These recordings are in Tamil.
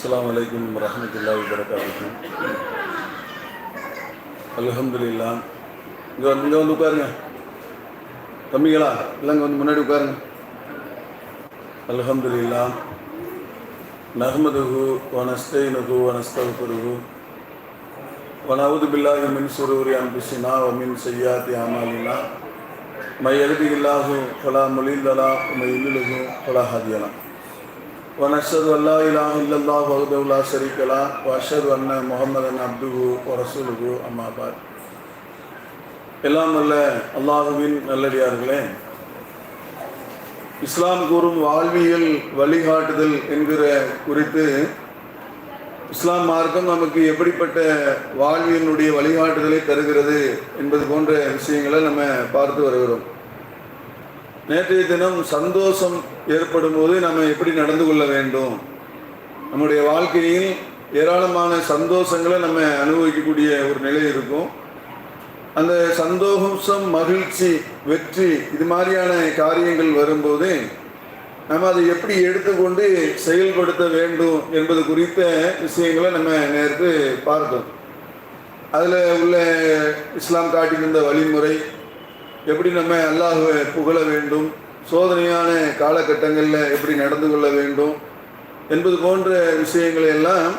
அஸ்ஸலாமு அலைக்கும் வரஹ்மத்துல்லாஹி வரகாத்துஹு அல்ஹம்துலில்லா இங்கே வந்து இங்கே வந்து உட்காருங்க தம்பிங்களா இல்லைங்க வந்து முன்னாடி உட்காருங்க அல்ஹம்துலில்லா நஹ்மதுஹு வனஸ்தைனுஹு வனஸ்தகுருஹு ونعوذ بالله من شرور انفسنا ومن سيئات اعمالنا من يهده الله فلا مضل له ومن يضلل فلا هادي له ونشهد ان لا اله الا الله وحده لا شريك له واشهد ان محمدا عبده ورسوله اما بعد எல்லாம் அல்ல அல்லாஹுவின் நல்லடியார்களே இஸ்லாம் கூறும் வாழ்வியல் வழிகாட்டுதல் என்கிற குறித்து இஸ்லாம் மார்க்கம் நமக்கு எப்படிப்பட்ட வாழ்வியலுடைய வழிகாட்டுதலை தருகிறது என்பது போன்ற விஷயங்களை நம்ம பார்த்து வருகிறோம் நேற்றைய தினம் சந்தோஷம் ஏற்படும் போது நம்ம எப்படி நடந்து கொள்ள வேண்டும்? நம்முடைய வாழ்க்கையில் ஏராளமான சந்தோஷங்களை நம்ம அனுபவிக்கக்கூடிய ஒரு நிலை இருக்கும். அந்த சந்தோஷம் மகிழ்ச்சி வெற்றி இது மாதிரியான காரியங்கள் வரும்போது நம்ம அதை எப்படி எடுத்துக்கொண்டு செயல்படுத்த வேண்டும் என்பது குறித்த விஷயங்களை நம்ம நேற்று பார்த்தோம். அதில் உள்ள இஸ்லாம் காட்டியிருந்த வழிமுறை எப்படி நம்ம அல்லாஹுவை புகழ வேண்டும்? சோதனையான காலகட்டங்களில் எப்படி நடந்து கொள்ள வேண்டும்? என்பது போன்ற விஷயங்களை எல்லாம்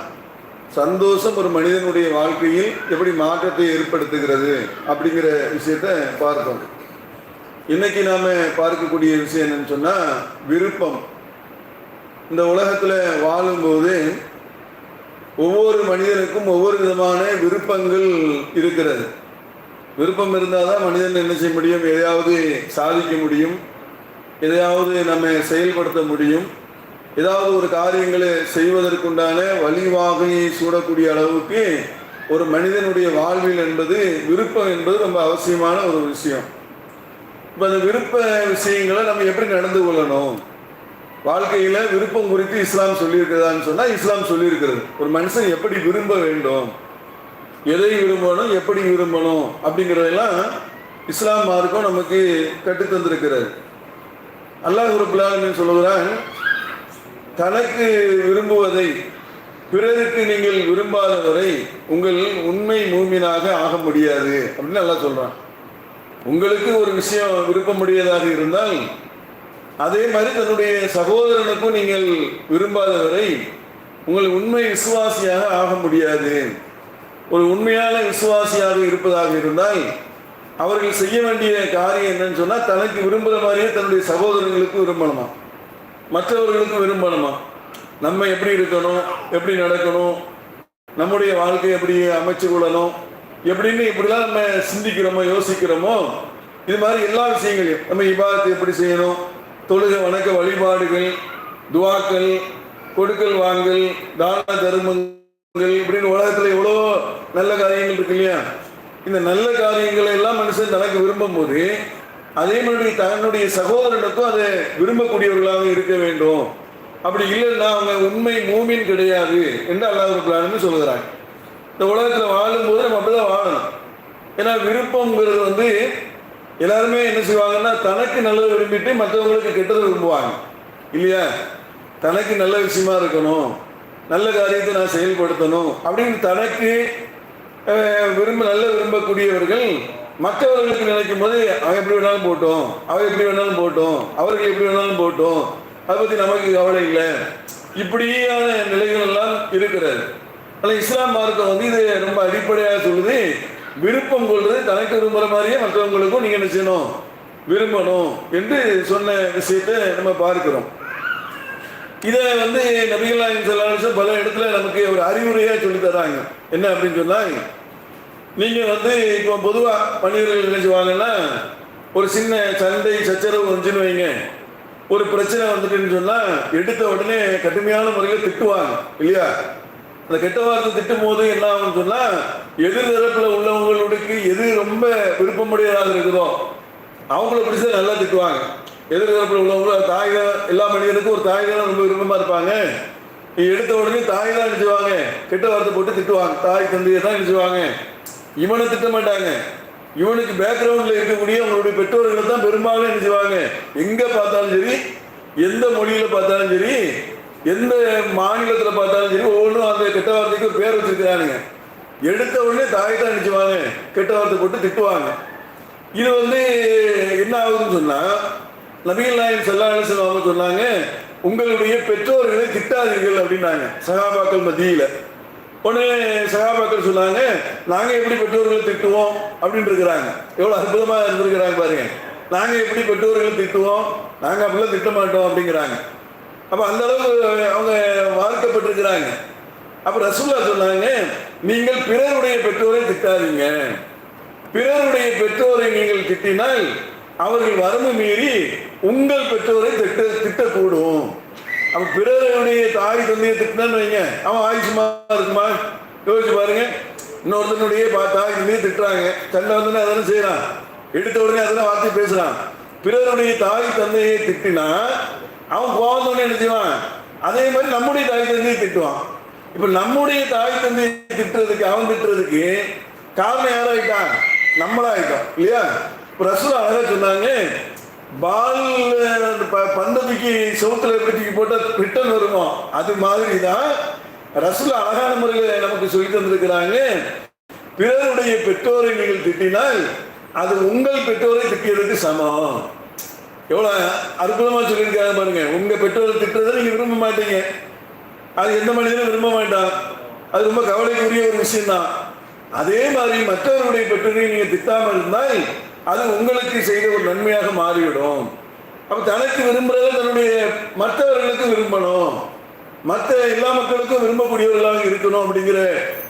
சந்தோஷம் ஒரு மனிதனுடைய வாழ்க்கையில் எப்படி மாற்றத்தை ஏற்படுத்துகிறது அப்படிங்கிற விஷயத்த பார்த்தோம். இன்னைக்கு நாம் பார்க்கக்கூடிய விஷயம் என்னன்னு சொன்னால் விருப்பம். இந்த உலகத்தில் வாழும்போது ஒவ்வொரு மனிதனுக்கும் ஒவ்வொரு விதமான விருப்பங்கள் இருக்கிறது. விருப்பம் இருந்தால் தான் மனிதன் என்ன செய்ய முடியும்? எதையாவது சாதிக்க முடியும். எதையாவது நம்ம செயல்படுத்த முடியும். ஏதாவது ஒரு காரியங்களை செய்வதற்குண்டான வழிவாகையை சூடக்கூடிய அளவுக்கு ஒரு மனிதனுடைய வாழ்வில் என்பது விருப்பம் என்பது ரொம்ப அவசியமான ஒரு விஷயம். இப்போ அந்த விருப்ப விஷயங்களை நம்ம எப்படி நடந்து கொள்ளணும்? வாழ்க்கையில் விருப்பம் குறித்து இஸ்லாம் சொல்லியிருக்கிறதான்னு சொன்னால் இஸ்லாம் சொல்லியிருக்கிறது. ஒரு மனுஷன் எப்படி விரும்ப வேண்டும்? எதை விரும்பணும் எப்படி விரும்பணும் அப்படிங்கிறதெல்லாம் இஸ்லாம் மார்க்கம் நமக்கு கற்றுத்தந்திருக்கிறது அல்லாஹ் ரபுல்லாலுமே சொல்லுகிறான் தனக்கு விரும்புவதை பிறருக்கு நீங்கள் விரும்பாதவரை உங்கள் உண்மை மூமினாக ஆக முடியாது அப்படின்னு நல்லா சொல்கிறான் உங்களுக்கு ஒரு விஷயம் விருப்பமுடையதாக இருந்தால் அதே மாதிரி தன்னுடைய சகோதரனுக்கும் நீங்கள் விரும்பாதவரை உங்கள் உண்மை விசுவாசியாக ஆக முடியாது. ஒரு உண்மையான விசுவாசியாக இருப்பதாக இருந்தால் அவர்கள் செய்ய வேண்டிய காரியம் என்னன்னு சொன்னால் தனக்கு விரும்புகிற மாதிரியே தன்னுடைய சகோதரங்களுக்கு விரும்பணுமா? மற்றவர்களுக்கு விரும்பணுமா? நம்ம எப்படி இருக்கணும்? எப்படி நடக்கணும்? நம்முடைய வாழ்க்கையை எப்படி அமைச்சு கொள்ளணும்? எப்படின்னு இப்படிலாம் நம்ம சிந்திக்கிறோமோ யோசிக்கிறோமோ இது மாதிரி எல்லா விஷயங்களையும் நம்ம இபாதத்தை எப்படி செய்யணும்? தொழுக வணக்க வழிபாடுகள் துவாக்கள் கொடுக்கல் வாங்கல் தான தர்மங்கள் இப்படின்னு உலகத்தில் எவ்வளோ நல்ல காரியங்கள் இருக்கு இல்லையா? இந்த நல்ல காரியங்களை எல்லாம் மனுஷன் தனக்கு விரும்பும் போது அதே மாதிரி தன்னுடைய சகோதரனுக்கும் அதை விரும்பக்கூடியவர்களாக இருக்க வேண்டும். அப்படி இல்லைன்னா அவங்க உண்மை மூமின் கிடையாது என்று அல்லாஹ் சொல்கிறாங்க சொல்லுகிறாங்க இந்த உலகத்தில் வாழும்போது நம்ம அப்படிதான் வாழணும். ஏன்னா விருப்பங்கிறது வந்து எல்லாருமே என்ன செய்வாங்கன்னா தனக்கு நல்லது விரும்பிட்டு மற்றவங்களுக்கு கெட்டது விரும்புவாங்க. இல்லையா? தனக்கு நல்ல விஷயமா இருக்கணும். நல்ல காரியத்தை நான் செயல்படுத்தணும் அப்படின்னு தனக்கு விரும்ப நல்ல விரும்பக்கூடியவர்கள் மற்றவர்களுக்கு நினைக்கும் போது அவன் எப்படி வேணாலும் போட்டோம் அவன் எப்படி வேணாலும் போட்டோம் அவர்கள் எப்படி வேணாலும் போட்டோம் அதை பற்றி நமக்கு கவலை இல்லை. இப்படியான நிலைகள் எல்லாம் இருக்கிறது. ஆனால் இஸ்லாம் மார்க்கம் வந்து இது ரொம்ப அடிப்படையாக சொல்லுது. விருப்பம் கொள்வது தனக்கு விரும்புகிற மாதிரியே மற்றவங்களுக்கும் நீங்கள் என்ன செய்யணும்? விரும்பணும் என்று சொன்ன விஷயத்தை நம்ம பார்க்கிறோம். இதை வந்து நபிகள் செல்லாலும் பல இடத்துல நமக்கு ஒரு அறிவுரையாக சொல்லி தராங்க. என்ன அப்படின்னு சொன்னால் நீங்கள் வந்து இப்போ பொதுவாக மனிதர்கள் நினைச்சுவாங்கன்னா ஒரு சின்ன சண்டை சச்சரவு வந்துச்சுன்னு வைங்க. ஒரு பிரச்சனை வந்துட்டுன்னு சொன்னால் எடுத்த உடனே கடுமையான முறையில் திட்டுவாங்க இல்லையா? அந்த கெட்ட வார்த்தை திட்டும் போது என்ன ஆகும்னு சொன்னால் எதிர்தரப்பில் உள்ளவங்களுக்கு எது ரொம்ப விருப்பமுடையதாக இருக்குதோ அவங்கள பிடிச்சா நல்லா திட்டுவாங்க. எதிர்த்தரப்பில் உள்ளவங்க தாய் தான் எல்லா மனிதனுக்கும் ஒரு தாய் தான் ரொம்ப விருப்பமாக இருப்பாங்க எடுத்த உடனே தாய் தான் நினைச்சுவாங்க. கெட்ட வார்த்தை போட்டு திட்டுவாங்க. தாய் தந்தையை தான் நினைச்சுவாங்க. இவனை திட்ட மாட்டாங்க. இவனுக்கு பேக்ரவுண்டில் இருக்கக்கூடிய அவங்களுடைய பெற்றோர்களை தான் பெரும்பாலும் நினைச்சுவாங்க. எங்கே பார்த்தாலும் சரி எந்த மொழியில் பார்த்தாலும் சரி எந்த மாநிலத்தில் பார்த்தாலும் சரி ஒவ்வொன்றும் அந்த கெட்ட வார்த்தைக்கு ஒரு பேர் வச்சிருக்கிறானுங்க. எடுத்த உடனே தாய் தான் நினைச்சுவாங்க. கெட்ட வார்த்தை போட்டு திட்டுவாங்க. இது வந்து என்ன ஆகுதுன்னு சொன்னால் நபிகள் நாயன் செல்லான்னு சொன்னாங்க உங்களுடைய பெற்றோர்களை திட்டாதீர்கள் அப்படின்னாங்க. சகாபாக்கள் மத்தியில். உடனே சகாபாக்கள் சொன்னாங்க நாங்கள் எப்படி பெற்றோர்களை திட்டுவோம்? அப்படின்னு இருக்கிறாங்க. எவ்வளோ அற்புதமாக இருந்திருக்கிறாங்க பாருங்க. நாங்கள் எப்படி பெற்றோர்களை திட்டுவோம்? நாங்கள் அப்படிலாம் திட்ட மாட்டோம் அப்படிங்கிறாங்க. அப்போ அந்த அளவு அவங்க வாழ்க்கப்பட்டிருக்கிறாங்க அப்போ ரசூல்லா சொன்னாங்க நீங்கள் பிறருடைய பெற்றோரை திட்டாதீங்க. பிறருடைய பெற்றோரை நீங்கள் திட்டினால் அவர்கள் வரம்பு மீறி உங்கள் பெற்றோரை திட்ட திட்டக்கூடும். அவன் பிறருடைய தாய் தந்தையை திட்டினான்னு வைங்க. அவன் ஆயுஷமா இருக்குமா? யோசிச்சு பாருங்க. இன்னொருத்தனுடைய பா தாய் தந்தையை திட்டுறாங்க. சண்டை வந்து அதெல்லாம் செய்யறான். எடுத்த உடனே அதெல்லாம் வார்த்தை பேசுறான். பிறருடைய தாய் தந்தையை திட்டினா அவன் கோவந்தோடனே என்ன செய்வான்? அதே மாதிரி நம்முடைய தாய் தந்தையை திட்டுவான். இப்ப நம்முடைய தாய் தந்தையை திட்டுறதுக்கு அவன் திட்டுறதுக்கு காரணம் யாராயிட்டான்? நம்மளாயிட்டோம். இல்லையா? ரசூல் அழகாக சொன்னாங்க. பால் அந்த ப- பந்தபிக்கு சவுத்துல பெட்டிக்கு போட்டால் பிட்டன் ரிட்டன் வருமோ? அது மாதிரி தான் ரசூல் அழகான முறையில் நமக்கு சொல்லி தந்திருக்கிறாங்க. பிறருடைய பெற்றோரை நீங்கள் திட்டினால் அது உங்கள் பெற்றோரை திட்டியதுக்கு சமம். எவ்வளோ அற்புதமாக சொல்லியிருக்காங்க பாருங்க. உங்கள் பெற்றோரை திட்டுறதை நீங்கள் விரும்ப மாட்டீங்க. அது எந்த மனிதனும் விரும்ப மாட்டான். அது ரொம்ப கவலைக்குரிய ஒரு விஷயம்தான். அதே மாதிரி மற்றவர்களுடைய பெற்றோரை நீங்கள் திட்டாமல் இருந்தால் அது உங்களுக்கு செய்த ஒரு நன்மையாக மாறிவிடும். அப்போ தனக்கு விரும்புகிறத தன்னுடைய மற்றவர்களுக்கு விரும்பணும். மற்ற எல்லா மக்களுக்கும் விரும்பக்கூடியவர்களாக இருக்கணும் அப்படிங்கிற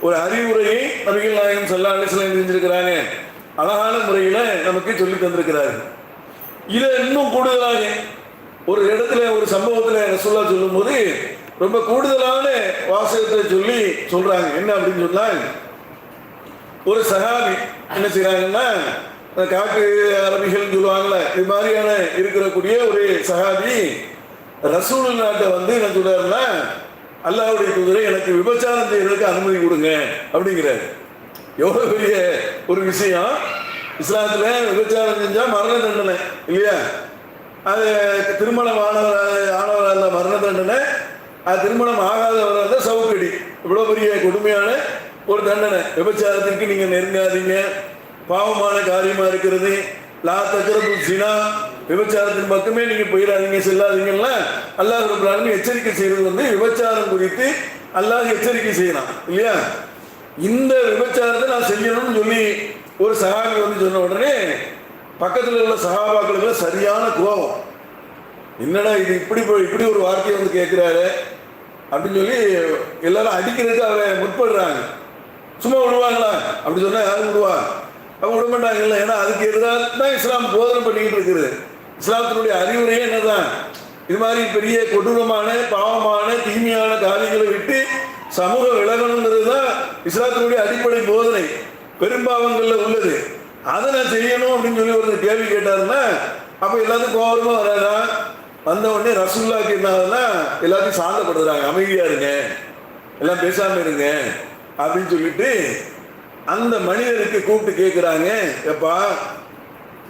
ஒரு அறிவுரையை நபிகள் நாயகம் சல்லா அலிஸ்லாம் செஞ்சிருக்கிறாங்க அழகான முறையில் நமக்கு சொல்லி தந்திருக்கிறாரு இதை இன்னும் கூடுதலாக ஒரு இடத்துல ஒரு சம்பவத்துல ரசூல்லா சொல்லும்போது ரொம்ப கூடுதலான வாசகத்தை சொல்லி சொல்றாங்க. என்ன அப்படின்னு சொன்னால் ஒரு சகாபி என்ன செய்கிறாங்கன்னா காட்டு அரபிகள் சொல்லுவாங்கல்ல இது மாதிரியான இருக்கக்கூடிய ஒரு சகாபி ரசூல் நாட்டை வந்து என்ன சொல்றாருன்னா அல்லாவுடைய குதிரை எனக்கு விபச்சாரம் செய்யறதுக்கு அனுமதி கொடுங்க அப்படிங்கிறாரு. எவ்வளவு பெரிய ஒரு விஷயம். இஸ்லாத்துல விபச்சாரம் செஞ்சா மரண தண்டனை இல்லையா? அது திருமணம் ஆனவர் ஆனவராக இருந்தா மரண தண்டனை. அது திருமணம் ஆகாதவராக இருந்தால் சவுக்கடி. இவ்வளோ பெரிய கொடுமையான ஒரு தண்டனை. விபச்சாரத்திற்கு நீங்க நெருங்காதீங்க. பாவமான காரியமா இருக்கிறது. லா தக்கரபு சினா விபச்சாரத்தின் பக்கமே நீங்க போயிடாதீங்க செல்லாதீங்கன்னா அல்லாஹ் ரப்பல் எச்சரிக்கை செய்யறது வந்து விபச்சாரம் குறித்து அல்லாஹ் எச்சரிக்கை செய்யலாம் இல்லையா? இந்த விபச்சாரத்தை நான் செய்யணும்னு சொல்லி ஒரு சகாபி வந்து சொன்ன உடனே பக்கத்தில் உள்ள சகாபாக்களுக்கு சரியான கோபம். என்னடா இது இப்படி இப்படி ஒரு வார்த்தையை வந்து கேட்குறாரு அப்படின்னு சொல்லி எல்லாரும் அடிக்கிறதுக்கு அவரை முற்படுறாங்க. சும்மா விடுவாங்களா? அப்படி சொன்னா யாரும் விடுவா? அவங்க விட மாட்டாங்கல்ல ஏன்னா அதுக்கு எதிராக தான் இஸ்லாம் போதனை பண்ணிக்கிட்டு இருக்குது. இஸ்லாத்தினுடைய அறிவுரையே என்னதான்? இது மாதிரி பெரிய கொடூரமான பாவமான தீமையான காரியங்களை விட்டு சமூக விலகணுங்கிறது தான் இஸ்லாத்தினுடைய அடிப்படை போதனை. பெரும்பாவங்களில் உள்ளது. அதை நான் செய்யணும் அப்படின்னு சொல்லி ஒரு கேள்வி கேட்டாருன்னா அப்போ எல்லாத்துக்கும் கோபமாக வராதா? வந்த உடனே ரசூல்லாக்கு என்ன எல்லாத்தையும் சாந்தப்படுத்துறாங்க. அமைதியாக இருங்க. எல்லாம் பேசாமல் இருங்க. அப்படின்னு சொல்லிட்டு அந்த மனிதருக்கு கூப்பிட்டு கேட்குறாங்க எப்பா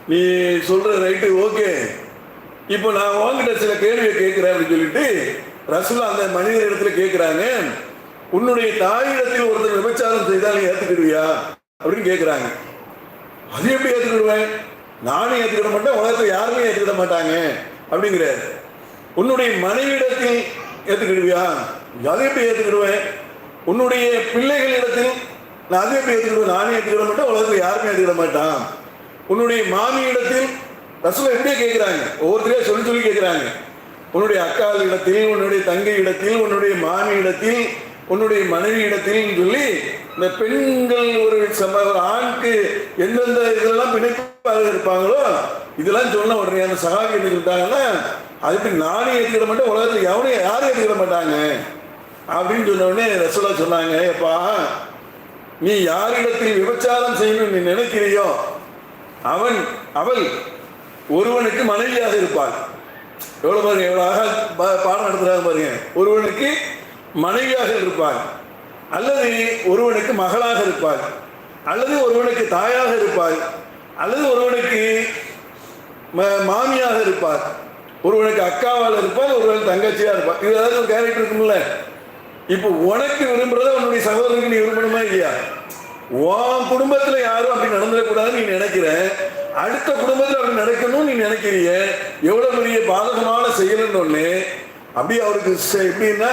நீ சொல்ற ரைட்டு ஓகே. இப்போ நான் உங்ககிட்ட சில கேள்வியை கேட்குறேன் அப்படின்னு சொல்லிட்டு ரசூலா அந்த மனிதர் இடத்துல கேட்குறாங்க உன்னுடைய தாயிடத்தில் ஒருத்தர் விபச்சாரம் செய்தால் நீ ஏற்றுக்கிடுவியா அப்படின்னு கேட்குறாங்க அது எப்படி ஏற்றுக்கிடுவேன் நானும் ஏற்றுக்கிட மாட்டேன் உலகத்தில் யாருமே ஏற்றுக்கிட மாட்டாங்க. அப்படிங்கிறார். உன்னுடைய மனைவியிடத்தில் ஏற்றுக்கிடுவியா அதை எப்படி ஏற்றுக்கிடுவேன் உன்னுடைய பிள்ளைகளிடத்தில் நான் அதே போய் ஏத்துக்கிடுவேன் நானே ஏத்துக்கிட மாட்டேன் உலகத்தில் யாருமே ஏத்துக்கிட மாட்டான். உன்னுடைய மாமியிடத்தில் ரசூல் எப்படியே கேட்குறாங்க ஒவ்வொருத்தரையும் சொல்லி சொல்லி கேட்குறாங்க உன்னுடைய அக்கால் இடத்தில் உன்னுடைய தங்கை இடத்தில் உன்னுடைய மாமி இடத்தில் உன்னுடைய மனைவி இடத்தில் சொல்லி இந்த பெண்கள் ஒரு சம ஒரு ஆணுக்கு எந்தெந்த இதெல்லாம் பிணைப்பாக இருப்பாங்களோ இதெல்லாம் சொன்ன உடனே அந்த சகாபி என்ன சொல்லிட்டாங்கன்னா அதுக்கு நானே ஏற்றுக்கிட மாட்டேன் உலகத்தில் எவனையும் யாரும் ஏற்றுக்கிட மாட்டாங்க. அப்படின்னு சொன்ன உடனே ரசூலா சொன்னாங்க எப்பா நீ யாரிடத்தில் விபச்சாரம் செய்யணும்னு நீ நினைக்கிறியோ? அவன் அவள் ஒருவனுக்கு மனைவியாக இருப்பாள். எவ்வளோ பாருங்க எவ்வளோ அழகாக பா- பாடம் நடத்துகிறாங்க பாருங்க. ஒருவனுக்கு மனைவியாக இருப்பாள். அல்லது ஒருவனுக்கு மகளாக இருப்பாள். அல்லது ஒருவனுக்கு தாயாக இருப்பாள். அல்லது ஒருவனுக்கு ம- மாமியாக இருப்பார் ஒருவனுக்கு அக்காவால் இருப்பார் ஒருவன் தங்கச்சியாக இருப்பார் இது ஏதாவது ஒரு கேரக்டர் இருக்கும்ல? இப்போ உனக்கு விரும்புறத உன்னுடைய சகோதரனுக்கு நீ விரும்பணுமா இல்லையா? உன் குடும்பத்துல யாரும் அப்படி நடந்துடக்கூடாதுன்னு நீ நினைக்கிற. அடுத்த குடும்பத்துல அப்படி நடக்கணும்னு நீ நினைக்கிறீங்க எவ்வளவு பெரிய பாதகமான செயல்னு ஒண்ணு. அப்படி அவருக்கு எப்படின்னா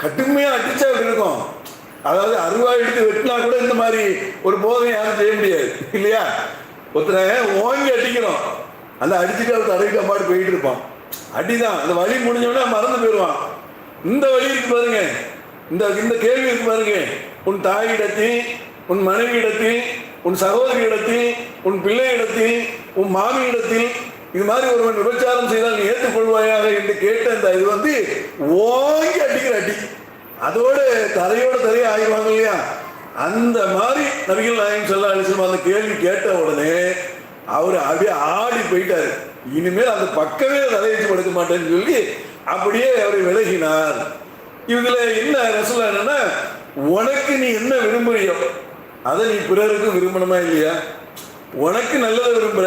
கடுமையா அடிச்சா அப்படி இருக்கும்? அதாவது அருவா எடுத்து வெட்டினா கூட இந்த மாதிரி ஒரு போதனை யாரும் செய்ய முடியாது. இல்லையா? ஒருத்தரை ஓங்கி அடிக்கிறோம் அந்த அடிச்சுட்டு அவர் தடவிட்டு அம்மாட்டு போயிட்டு இருப்பான். அடிதான். அந்த வழி முடிஞ்சோடனே மறந்து போயிடுவான். இந்த வழி இருக்கு பாருங்க. இந்த இந்த கேள்வி இருக்கு பாருங்க. உன் தாயிடத்தில் உன் மனைவியிடத்தில் உன் சகோதரியிடத்தில் உன் பிள்ளையிடத்தில் உன் மாமியிடத்தில் இது மாதிரி ஒருவன் விபச்சாரம் செய்தால் நீ ஏற்றுக்கொள்வாயாக என்று கேட்ட இந்த இது வந்து ஓங்கி அடிக்கிற அடி. அதோட தலையோட தரையை ஆயிடுவாங்க இல்லையா? அந்த மாதிரி நபிகள் நாயகம் சொல்ல அலிசம் அந்த கேள்வி கேட்ட உடனே அவர் அப்படியே ஆடி போயிட்டாரு. இனிமேல் அந்த பக்கமே தலையெழுத்து படுக்க மாட்டேன்னு சொல்லி அப்படியே அவரை விலகினார். இதுல என்ன ரசூலா என்னன்னா உனக்கு நீ என்ன விரும்புறியோ அதை நீ பிறருக்கும் விரும்பணுமா இல்லையா? உனக்கு நல்லதை விரும்புற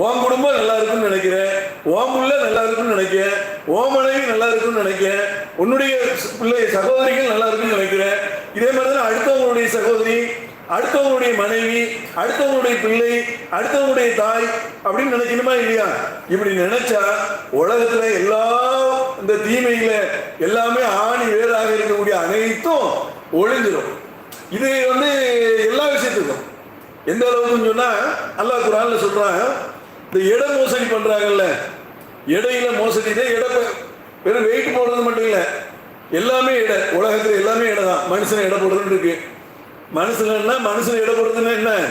உன் குடும்பம் நல்லா இருக்குன்னு நினைக்கிறேன் உன் புள்ள நல்லா இருக்குன்னு நினைக்கிறேன் உன் மனைவி நல்லா இருக்குன்னு நினைக்கிறேன் உன்னுடைய பிள்ளை சகோதரிகள் நல்லா இருக்குன்னு நினைக்கிறேன் இதே மாதிரி தான் அடுத்தவங்களுடைய சகோதரி அடுத்தவங்களுடைய மனைவி அடுத்தவங்களுடைய பிள்ளை அடுத்தவங்களுடைய தாய் அப்படின்னு நினைக்கணுமா இல்லையா? இப்படி நினைச்சா உலகத்துல எல்லா இந்த தீமையில எல்லாமே ஆணி வேறாக இருக்கக்கூடிய அனைத்தும் ஒழிஞ்சிடும் இது வந்து எல்லா விஷயத்துக்கும். எந்த அளவுக்குன்னு சொன்னா அல்லாஹ் குரான்ல சொல்றான் இந்த இட மோசடி பண்றாங்கல்ல இடையில மோசடி தான் இட வெறும் வெயிட் போடுறது மட்டும் இல்லை எல்லாமே இட உலகத்துல எல்லாமே எடை தான் மனுஷன் எடை போடுறதுன்னு இருக்கு. மனுஷன்னா மனுஷன் எடை என்ன?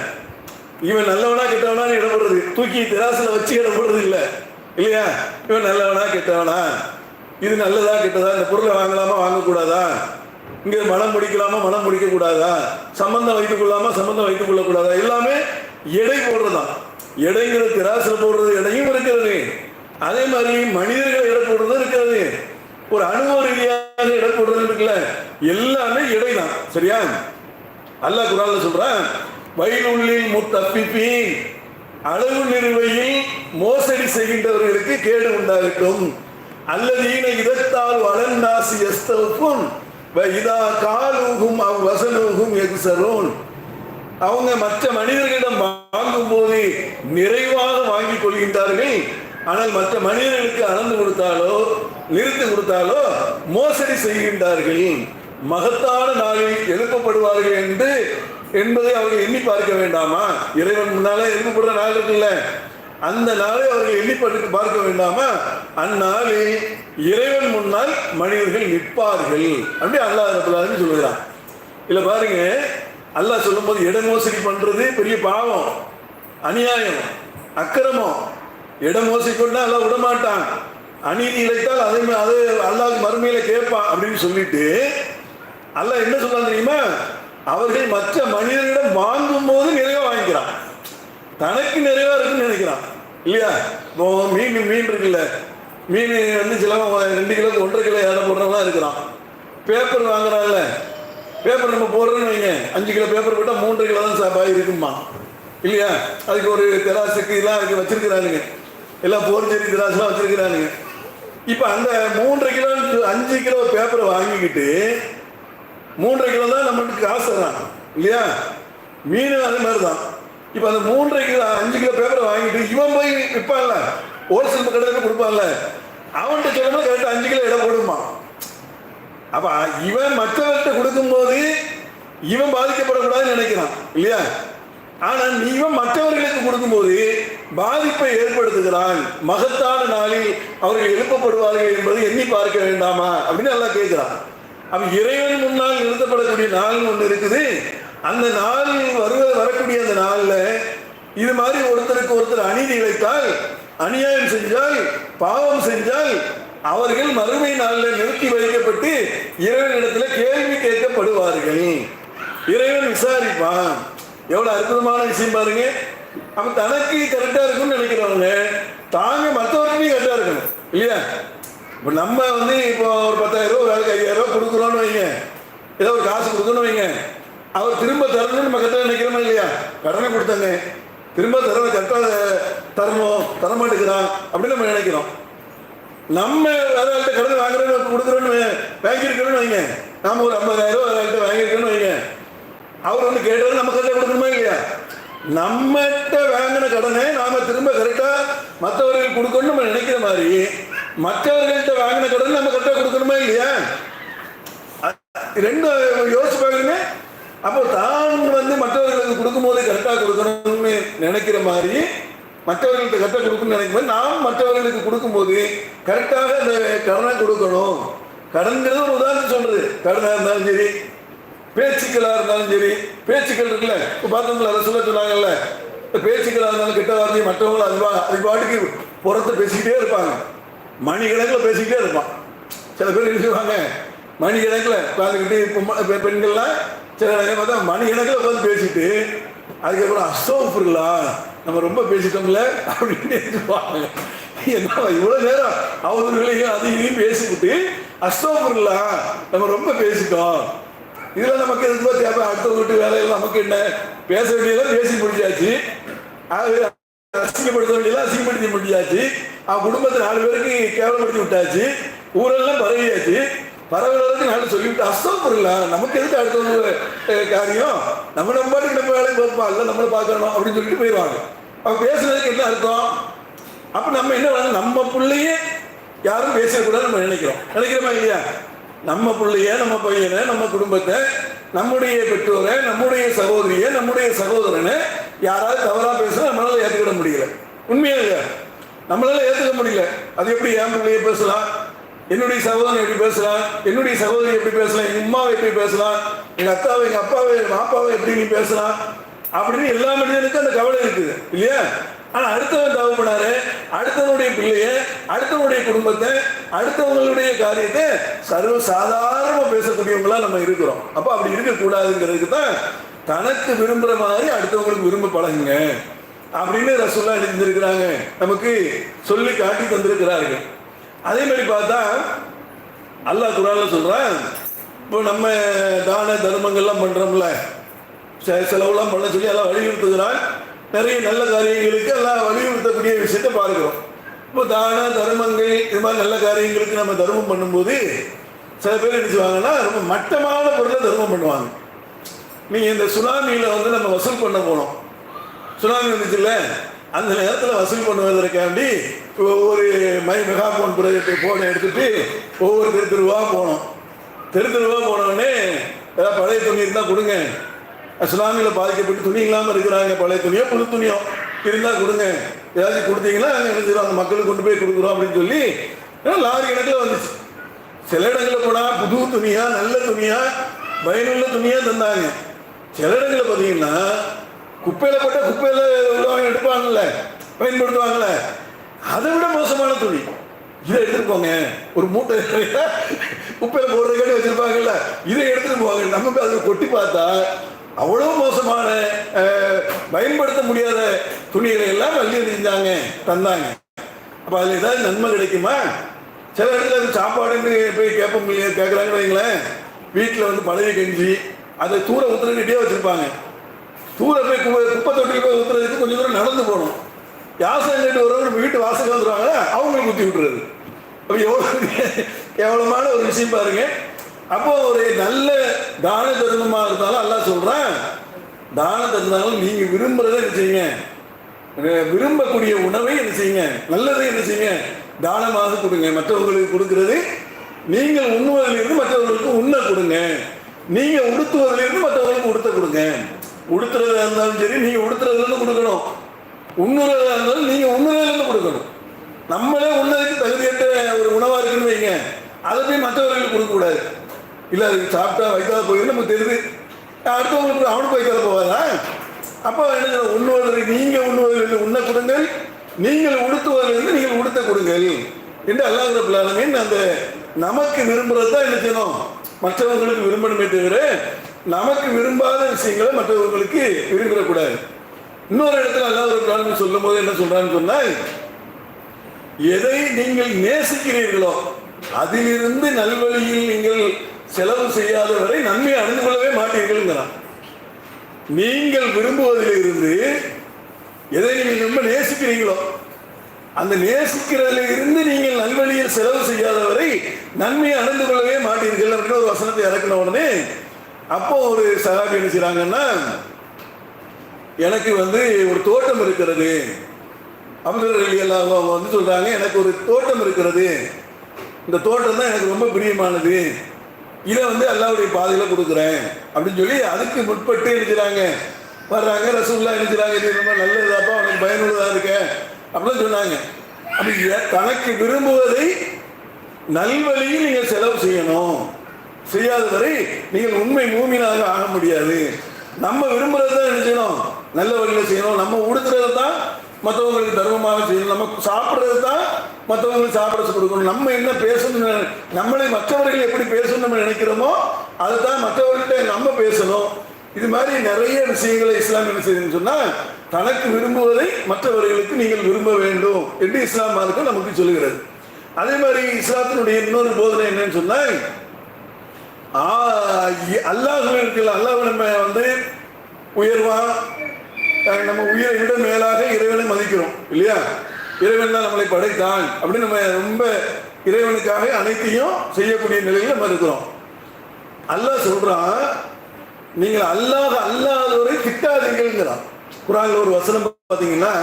இவன் நல்லவனா கெட்டவனா இடப்படுறது தூக்கி திராசுல வச்சு இடப்படுறது இல்லை. இல்ல இல்லையா? இவன் நல்லவனா கெட்டவனா? இது நல்லதா கெட்டதா? இந்த பொருளை வாங்கலாமா வாங்கக்கூடாதா? இங்க மனம் முடிக்கலாமா மனம் முடிக்க கூடாதா சம்பந்தம் வைத்துக் கொள்ளாமா சம்பந்தம் வைத்துக் கொள்ளக்கூடாதா எல்லாமே எடை போடுறதுதான். எடைங்கிற திராசுல போடுறது எடையும் இருக்கிறது. அதே மாதிரி மனிதர்கள் எடை போடுறதும் இருக்கிறது. ஒரு அனுபவ ரீதியாக எடை போடுறது இருக்குல்ல? எல்லாமே எடை தான் சரியா? அல்லாஹ் குரான்ல சொல்றான் வயலுள்ளில் முத்தப்பிப்பின் அளவு நிறுவையில் மோசடி செய்கின்றவர்களுக்கு கேடு உண்டாகட்டும். அல்லதீன இதத்தால் வளர்ந்தாசி எஸ்தவுக்கும் இதா காலூகும் அவ் வசனூகும் எகுசரோன் அவங்க மற்ற மனிதர்களிடம் வாங்கும் போது நிறைவாக வாங்கிக் கொள்கின்றார்கள். ஆனால் மற்ற மனிதர்களுக்கு அளந்து கொடுத்தாலோ நிறுத்து கொடுத்தாலோ மோசடி செய்கின்றார்கள். மகத்தான நாளில் எழுப்பப்படுவார்கள் என்று என்பதை அவர்கள் எண்ணி பார்க்க வேண்டாமா? இறைவன் முன்னாலே எழுப்பப்படுற நாள் இருக்குல்ல. அந்த நாளை அவர்கள் எண்ணி பார்க்க வேண்டாமா? அந்நாளில் இறைவன் முன்னால் மனிதர்கள் நிற்பார்கள். அப்படி அல்லாஹ் ரபுல் சொல்லுகிறான். இல்லை பாருங்க அல்லாஹ் சொல்லும்போது இடமோசடி பண்ணுறது பெரிய பாவம் அநியாயம் அக்கிரமம். இடம் மோசடி கொண்டா அல்லாஹ் அநீதி இழைத்தால் அதை அது அல்லாஹ் மறுமையில் கேட்பான் அப்படின்னு சொல்லிட்டு அல்ல என்ன சொல்றான் தெரியுமா? அவர்கள் மற்ற மனிதர்களிடம் வாங்கும் போது நிறைவா வாங்கிக்கிறான். தனக்கு நிறைவா இருக்குன்னு நினைக்கிறான். இல்லையா? இப்போ மீன் மீன் இருக்குல்ல. மீன் வந்து சில ரெண்டு கிலோ ஒன்றரை கிலோ எடை போடுறவங்களாம் இருக்கிறான். பேப்பர் வாங்குறான்ல. பேப்பர் நம்ம போடுறோன்னு வைங்க. அஞ்சு கிலோ பேப்பர் போட்டால் மூன்று கிலோ தான் சாப்பாடு இருக்குமா இல்லையா? அதுக்கு ஒரு தெராசுக்கு இதெல்லாம் அதுக்கு வச்சிருக்கிறானுங்க. எல்லாம் போர்ஜரி திராசெல்லாம் வச்சிருக்கிறானுங்க. இப்போ அந்த மூன்றரை கிலோ அஞ்சு கிலோ பேப்பரை வாங்கிக்கிட்டு மூன்றரை கிலோ தான் நம்மளுக்கு காசு தரான் இல்லையா? மீன் அதே மாதிரி தான் இப்போ அந்த மூன்றரை கிலோ அஞ்சு கிலோ பேப்பரை வாங்கிட்டு இவன் போய் விற்பான்ல. ஹோல்சேல் கடையில் கொடுப்பான்ல. அவன்கிட்ட சொல்லணும் கரெக்டாக அஞ்சு கிலோ இடம் போடுமா அப்போ இவன் மற்றவர்கிட்ட கொடுக்கும்போது இவன் பாதிக்கப்படக்கூடாதுன்னு நினைக்கிறான். இல்லையா? ஆனால் நீ இவன் மற்றவர்களுக்கு கொடுக்கும்போது பாதிப்பை ஏற்படுத்துகிறான். மகத்தான நாளில் அவர்கள் எழுப்பப்படுவார்கள் என்பதை எண்ணி பார்க்க வேண்டாமா? அப்படின்னு எல்லாம் கேட்கிறான். அவன் இறைவன் முன்னால் நிறுத்தப்படக்கூடிய நாள் ஒன்று இருக்குது. அந்த நாள் வருவது வரக்கூடிய அந்த நாளில் இது மாதிரி ஒருத்தருக்கு ஒருத்தர் அநீதி இழைத்தால் அநியாயம் செஞ்சால் பாவம் செஞ்சால் அவர்கள் மறுமை நாளில் நிறுத்தி வைக்கப்பட்டு இறைவனிடத்துல கேள்வி கேட்கப்படுவார்கள். இறைவன் விசாரிப்பான். எவ்வளவு அற்புதமான விஷயம் பாருங்க. அவன் தனக்கு கரெக்டா இருக்கும்னு நினைக்கிறவங்க தாங்க மற்றவருக்குமே கரெக்டா இருக்கணும். இல்லையா? இப்போ நம்ம வந்து இப்போ ஒரு பத்தாயிரம் ரூபா வேலைக்கு ஐயாயிரம் ரூபா கொடுக்குறோன்னு வைங்க. ஏதோ ஒரு காசு கொடுக்கணும் வைங்க. அவர் திரும்ப தரணும்னு நம்ம கரெக்டாக நினைக்கிறோமா இல்லையா? கடனை கொடுத்தாங்க திரும்ப தர கரெக்டாக தரணும் தரமாட்டேங்கிறான் அப்படின்னு நம்ம நினைக்கிறோம். நம்ம வேற ஆள்கிட்ட கடன் வாங்குறோன்னு கொடுக்குறோன்னு வை- வாங்கியிருக்கிறோன்னு வைங்க. நாம ஒரு ஐம்பதாயிரம் ரூபாய் வேற ஆள்கிட்ட வாங்கியிருக்கோன்னு வைங்க. அவர் வந்து கேட்டாலும் நம்ம கரெக்டாக கொடுக்கணுமா இல்லையா? நம்மகிட்ட வாங்கின கடனை நாம திரும்ப கரெக்டாக மற்றவர்களுக்கு கொடுக்கணும்னு நம்ம நினைக்கிற மாதிரி மற்றவர்கள்ட்ட வாங்கின கடன் நம்ம கரெக்டாக கொடுக்கணுமா இல்லையா? ரெண்டும் யோசிச்சு பார்க்கணுமே அப்போ தான் வந்து மற்றவர்களுக்கு கொடுக்கும்போது கரெக்டாக கொடுக்கணும்னு நினைக்கிற மாதிரி மற்றவர்களுக்கு கரெக்டாக கொடுக்கணும்னு நினைக்கும் போது நாம் மற்றவர்களுக்கு கொடுக்கும்போது கரெக்டாக அந்த கடனை கொடுக்கணும். கடன்கிறது ஒரு உதாரணம் சொல்றது. கடனாக இருந்தாலும் சரி பேச்சுக்களாக இருந்தாலும் சரி பேச்சுக்கள் இருக்குல்ல. இப்போ பார்த்தோம்ல அதை சொல்ல சொன்னாங்கல்ல. பேச்சுக்களாக இருந்தாலும் கெட்ட வார்த்தையை மற்றவங்களும் அது அது பாட்டுக்கு புறத்து பேசிக்கிட்டே இருப்பாங்க. மணிக்கணக்கில் பேசிக்கிட்டே இருப்பான். சில பேர் என்ன மணிக்கணக்கில் உட்காந்துக்கிட்டு பொம்ம- பெண்கள்லாம் சில நேரம் பார்த்தா மணிக்கணக்கில் உட்காந்து பேசிட்டு அதுக்கப்புறம் அசோஃபுல்லா நம்ம ரொம்ப பேசிட்டோம்ல அப்படின்னு இருப்பாங்க என்ன இவ்வளோ நேரம் அவர்களையும் அதையும் இதையும் பேசிக்கிட்டு அசோஃபுல்லா நம்ம ரொம்ப பேசிட்டோம். இதில் நமக்கு எதுக்கு தேவை? அடுத்த வீட்டு வேலையில் நமக்கு என்ன? பேச வேண்டியதெல்லாம் பேசி முடிஞ்சாச்சு. அது அசிங்கப்படுத்த வேண்டியதெல்லாம் அசிங்கப்படுத்தி முடிஞ்சாச்சு. அவன் குடும்பத்தை நாலு பேருக்கு கேவலப்படுத்தி விட்டாச்சு. ஊரெல்லாம் பரவியாச்சு. பரவலுக்கு நாலு சொல்லிவிட்டு அஸ்தோப்பரில்ல நமக்கு எதுக்கு அடுத்த ஒரு காரியம்? நம்ம நம்ம பாட்டுக்கு நம்ம வேலையை பார்ப்போம் இல்லை நம்மளை பார்க்கணும்? அப்படின்னு சொல்லிட்டு போயிடுவாங்க. அவன் பேசுனதுக்கு என்ன அர்த்தம்? அப்போ நம்ம என்ன பண்ணணும்? நம்ம பிள்ளையே யாரும் பேசக்கூடாது நம்ம நினைக்கிறோம். நினைக்கிறோமா இல்லையா? நம்ம பிள்ளைய நம்ம பையனை நம்ம குடும்பத்தை நம்முடைய பெற்றோரை நம்முடைய சகோதரியை நம்முடைய சகோதரனை யாராவது தவறாக பேச நம்மளால ஏற்றுக்கிட முடியல. உண்மையா இல்லையா? நம்மளால ஏற்றுக்க முடியல. அது எப்படி என் பிள்ளைய பேசலாம்? என்னுடைய சகோதரன் எப்படி பேசலாம்? என்னுடைய சகோதரி எப்படி பேசலாம்? எங்க அம்மாவை எப்படி பேசலாம்? எங்க அக்காவை எங்க அப்பாவை எங்கள் அப்பாவை எப்படி நீ பேசலாம்? அப்படின்னு எல்லா மனிதனுக்கும் அந்த கவலை இருக்குது. இல்லையா? ஆனா அடுத்தவன் தவறு பண்ணாரு அடுத்தவனுடைய பிள்ளைய அடுத்தவனுடைய குடும்பத்தை அடுத்தவங்களுடைய காரியத்தை சர்வ சாதாரணமாக பேசக்கூடியவங்களா நம்ம இருக்கிறோம். அப்ப அப்படி இருக்கக்கூடாதுங்கிறதுக்கு தான் தனக்கு விரும்புற மாதிரி அடுத்தவங்களுக்கு விரும்ப பழகுங்க. அப்படின்னு ரசுல்லா எழுதியிருக்கிறாங்க நமக்கு சொல்லி காட்டி தந்திருக்கிறார்கள். அதே மாதிரி பார்த்தா அல்லாஹ் குரான்ல சொல்றான் இப்போ நம்ம தான தர்மங்கள்லாம் பண்றோம்ல செ- செலவுலாம் பண்ண சொல்லி எல்லாம் வலியுறுத்துகிறான். நிறைய நல்ல காரியங்களுக்கு எல்லாம் வலியுறுத்தக்கூடிய விஷயத்தை பார்க்கிறோம். இப்போ தான தர்மங்கள் இது மாதிரி நல்ல காரியங்களுக்கு நம்ம தர்மம் பண்ணும்போது சில பேர் என்ன செய்வாங்கன்னா ரொம்ப மட்டமான பொருளை தர்மம் பண்ணுவாங்க. நீங்க இந்த சுனாமியில வந்து நம்ம வசூல் பண்ண போனோம் சுனாமி வந்துச்சுல்ல? அந்த நேரத்தில் வசூல் பண்ணுவதற்காண்டி ஒவ்வொரு மை மெகாபோன் ப்ராஜெக்ட் எடுத்துட்டு ஒவ்வொரு தெரு திருவா போனோம். தெரு தெருவா போனோடனே ஏதாவது பழைய துணி இருந்தால் கொடுங்க. சுனாமியில் பாதிக்கப்பட்டு துணி இல்லாமல் இருக்கிறாங்க பழைய துணியோ புது துணியோ. இருந்தால் கொடுங்க. ஏதாச்சும் கொடுத்தீங்கன்னா அங்கே நினைச்சிடும் அந்த மக்களுக்கு கொண்டு போய் கொடுக்குறோம் அப்படின்னு சொல்லி ஏன்னா லாரி கணக்கில் வந்துச்சு. சில இடங்களில் போனால் புது துணியா நல்ல துணியா பயனுள்ள துணியா தந்தாங்க. சில இடங்களில் பார்த்தீங்கன்னா குப்பையில் போட்ட குப்பையில் உள்ளவங்க எடுப்பாங்கல்ல பயன்படுத்துவாங்கல்ல. அதை விட மோசமான துணி. இதை எடுத்துட்டு போங்க ஒரு மூட்டை நிறைய குப்பையில் போடுறதுக்காண்டி வச்சிருப்பாங்கல்ல. இதை எடுத்துகிட்டு போவாங்க நம்ம அதில் அதை கொட்டி பார்த்தா அவ்வளோ மோசமான பயன்படுத்த முடியாத துணிகளை எல்லாம் வள்ளி செஞ்சாங்க தந்தாங்க. அப்போ அதில் ஏதாவது நன்மை கிடைக்குமா? சில இடத்துல அது சாப்பாடுன்னு போய் கேட்போம் கேட்குறாங்க வைங்களேன். வீட்டில் வந்து பழைய கஞ்சி அதை தூர ஊற்றுறதுக்கிட்டே வச்சுருப்பாங்க. தூர போய் குப்பை குப்பை தொட்டி போய் ஊற்றுறதுக்கு கொஞ்சம் தூரம் நடந்து போகணும். யாசகம் கேட்டு வரவங்க நம்ம வீட்டு வாசல் வந்துருவாங்க அவங்களுக்கு ஊற்றி விட்டுறது. அப்போ எவ்வளோ எவ்வளோமான ஒரு விஷயம் பாருங்க. அப்போ ஒரு நல்ல தான தருணமாக இருந்தாலும் எல்லாம் சொல்கிறேன் தான தந்தாலும் நீங்கள் விரும்புகிறத என்ன செய்யுங்க? விரும்பக்கூடிய உணவை என்ன செய்யுங்க? நல்லதை என்ன செய்யுங்க? தானமாக கொடுங்க. மற்றவங்களுக்கு கொடுக்கறது நீங்கள் உண்ணுவதிலிருந்து மற்றவர்களுக்கு உண்ண கொடுங்க. நீங்கள் உடுத்துவதிலிருந்து மற்றவர்களுக்கு உடுத்த கொடுங்க. உடுத்துறதா இருந்தாலும் சரி நீங்க உடுத்துறதுலேருந்து கொடுக்கணும். உண்ணுறதா இருந்தாலும் நீங்க உண்ணுறதுலேருந்து கொடுக்கணும். நம்மளே உண்ணதுக்கு தகுதியற்ற ஒரு உணவா இருக்குன்னு வைங்க. அதை போய் மற்றவர்களுக்கு கொடுக்கக்கூடாது. இல்லை இல்ல அதுக்கு சாப்பிட்டா வைக்காத போயிருந்து நமக்கு தெரியுது. அடுத்தவங்களுக்கு அவனுக்கு வயிற்றாத போவாதா அப்போ என்ன செய்யணும்? உண்ணுவதற்கு நீங்க உண்ணுவதிலிருந்து உண்ண கொடுங்கள். நீங்கள் உடுத்துவதிலிருந்து நீங்கள் உடுத்த கொடுங்கள் என்று அல்லாஹ் ரபுல் அந்த நமக்கு விரும்புறது தான் என்ன செய்யணும்? மற்றவர்களுக்கு விரும்பணுமே தவிர நமக்கு விரும்பாத விஷயங்களை மற்றவர்களுக்கு விரும்பிடக்கூடாது இன்னொரு இடத்துல அல்லாஹ் ஒரு ஆலமீன் சொல்லும் போது என்ன சொல்றான்னு சொன்னால் எதை நீங்கள் நேசிக்கிறீர்களோ அதிலிருந்து நல்வழியில் நீங்கள் செலவு செய்யாத வரை நன்மை அணிந்து கொள்ளவே மாட்டீர்கள்ங்கிறான். நீங்கள் விரும்புவதிலிருந்து எதை நீங்கள் ரொம்ப நேசிக்கிறீங்களோ அந்த நேசிக்கிறதுல இருந்து நீங்கள் நல்வழியில் செலவு செய்யாதவரை நன்மையை அணிந்து கொள்ளவே மாட்டீர்கள் அப்படின்னு ஒரு வசனத்தை இறக்கின உடனே அப்போ ஒரு சகாபி என்ன செய்றாங்கன்னா எனக்கு வந்து ஒரு தோட்டம் இருக்கிறது. அப்துல் அலி அல்லாஹ் அவங்க வந்து சொல்றாங்க எனக்கு ஒரு தோட்டம் இருக்கிறது. இந்த தோட்டம் தான் எனக்கு ரொம்ப பிரியமானது. இதை வந்து அல்லாவுடைய பாதையில் கொடுக்குறேன் அப்படின்னு சொல்லி அதுக்கு முற்பட்டு எழுதுறாங்க வர்றாங்க ரசூல்லா எழுதுறாங்க இது ரொம்ப நல்லதாப்பா உனக்கு பயனுள்ளதாக இருக்க அப்படின்னு சொன்னாங்க. அப்படி தனக்கு விரும்புவதை நல்வழியில் நீங்கள் செலவு செய்யணும். செய்யாத வரை நீங்கள் உண்மை மூமினாக ஆக முடியாது. நம்ம விரும்புறது தான் என்ன செய்யணும்? நல்ல வழியில் செய்யணும். நம்ம உடுத்துறது தான் மற்றவங்களுக்கு தர்மமாக செய்யணும். நம்ம சாப்பிட்றது தான் மற்றவங்களுக்கு சாப்பிட கொடுக்கணும். நம்ம என்ன பேசணும் நம்மளை மற்றவர்கள் எப்படி பேசணும் நம்ம நினைக்கிறோமோ அதுதான் மற்றவர்கள்ட்ட நம்ம பேசணும். இது மாதிரி நிறைய விஷயங்களை இஸ்லாம் என்ன செய்யுதுன்னு சொன்னால் தனக்கு விரும்புவதை மற்றவர்களுக்கு நீங்கள் விரும்ப வேண்டும் என்று இஸ்லாம் மார்க்கம் நமக்கு சொல்லுகிறது. அதே மாதிரி இஸ்லாத்தினுடைய இன்னொரு போதனை என்னன்னு சொன்னால் அல்லாஹ் இருக்குல்ல அல்லாஹ் நம்ம வந்து உயர்வா நம்ம உயிரை விட மேலாக இறைவனை மதிக்கிறோம் இல்லையா? இறைவன் தான் நம்மளை படைத்தான் அப்படின்னு நம்ம ரொம்ப இறைவனுக்காக அனைத்தையும் செய்யக்கூடிய நிலையில் நம்ம இருக்கிறோம். அல்லாஹ் சொல்றான் நீங்கள் அல்லாஹ் அல்லாதவரை திட்டாதீங்கிறான் குரான்ல ஒரு வசனம் பார்த்தீங்கன்னா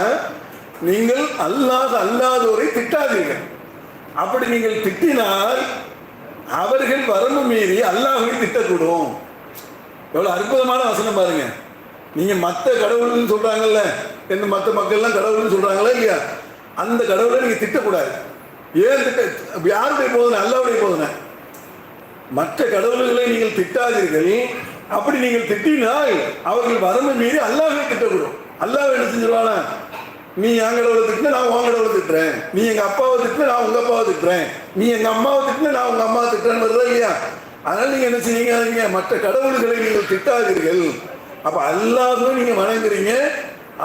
நீங்கள் அல்லாஹ் அல்லாதவரை திட்டாதீர்கள் அப்படி நீங்கள் திட்டினால் அவர்கள் வரம்பு மீறி அல்லாஹ்வை திட்டக்கூடும். எவ்வளோ அற்புதமான வசனம் பாருங்க. நீங்கள் மற்ற கடவுள்னு சொல்கிறாங்கல்ல என்ன மற்ற மக்கள்லாம் கடவுள்னு சொல்கிறாங்களா இல்லையா? அந்த கடவுளை நீங்கள் திட்டக்கூடாது. ஏன் திட்ட யாருடைய போதனை? அல்லாவுடைய போதனை. மற்ற கடவுள்களை நீங்கள் திட்டாதீர்கள். அப்படி நீங்கள் திட்டினால் அவர்கள் வரம்பு மீறி அல்லாஹ்வை திட்டக்கூடும். அல்லாஹ் என்ன செஞ்சிருவானா? நீ என் கடவுளை திட்டின நான் உன் கடவுளை திட்டுறேன். நீ எங்கள் அப்பாவை திட்டின நான் உங்கள் அப்பாவை திட்டுறேன். நீ எங்கள் அம்மாவை திட்டின நான் உங்கள் அம்மாவை திட்டுறேன்னு வருதா இல்லையா? அதனால் நீங்கள் என்ன செய்யுங்க மற்ற கடவுள்களை நீங்கள் திட்டாதீர்கள். அப்போ அல்லாதும் நீங்கள் வணங்குறீங்க.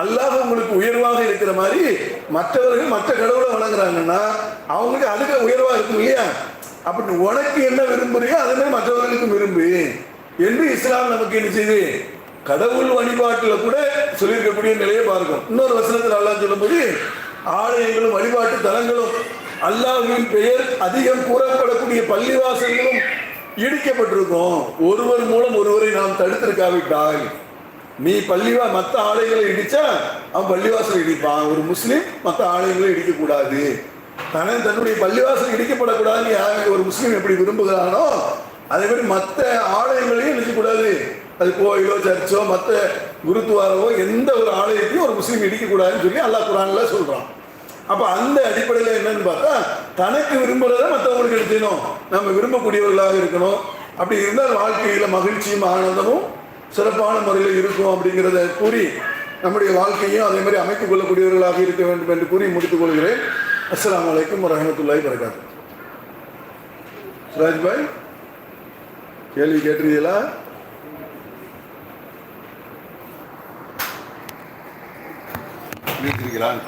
அல்லாத உங்களுக்கு உயர்வாக இருக்கிற மாதிரி மற்றவர்கள் மற்ற கடவுளை வணங்குறாங்கன்னா அவங்களுக்கு அதுக்கு உயர்வாக இருக்கும் இல்லையா? அப்படி உனக்கு என்ன விரும்புறியோ அதுமாதிரி மற்றவர்களுக்கும் விரும்பு. என்று இஸ்லாம் நமக்கு என்ன செய்யுது கடவுள் வழிபாட்டில் கூட சொல்லியிருக்கக்கூடிய நிலையை பார்க்கும் இன்னொரு வசனத்தில் அல்லாஹ் சொல்லும்போது ஆலயங்களும் வழிபாட்டு தலங்களும் அல்லாஹின் பெயர் அதிகம் கூறப்படக்கூடிய பள்ளிவாசல்களும் இடிக்கப்பட்டிருக்கும். ஒருவர் மூலம் ஒருவரை நாம் தடுத்திருக்காவிட்டால் நீ பள்ளிவா மற்ற ஆலயங்களை இடிச்சா அவன் பள்ளிவாசல் இடிப்பான். ஒரு முஸ்லீம் மற்ற ஆலயங்களை இடிக்கக்கூடாது. தனன் தன்னுடைய பள்ளிவாசல் இடிக்கப்படக்கூடாதுன்னு யார் ஒரு முஸ்லீம் எப்படி விரும்புகிறானோ அதே மாதிரி மற்ற ஆலயங்களையும் இடிக்கக்கூடாது. அது கோயிலோ சர்ச்சோ மற்ற குருத்துவாரவோ எந்த ஒரு ஆலயத்தையும் ஒரு முஸ்லீம் இடிக்கக்கூடாதுன்னு சொல்லி அல்லா குரான்ல சொல்கிறான் அப்போ அந்த அடிப்படையில் என்னன்னு பார்த்தா தனக்கு விரும்புகிறத மற்றவங்களுக்கு எடுத்துக்கணும். நம்ம விரும்பக்கூடியவர்களாக இருக்கணும். அப்படி இருந்தால் வாழ்க்கையில் மகிழ்ச்சியும் ஆனந்தமும் சிறப்பான முறையில் இருக்கும் அப்படிங்கிறத கூறி நம்முடைய வாழ்க்கையும் அதே மாதிரி அமைத்துக் கொள்ளக்கூடியவர்களாக இருக்க வேண்டும் என்று கூறி முடித்துக் கொள்கிறேன். அஸ்லாம் அலைக்கும் வரஹமத்துல்லாஹி வரகாத்து சுராஜ் கேள்வி கேள்வி கேட்டிருக்கீங்களா இருக்கிறான்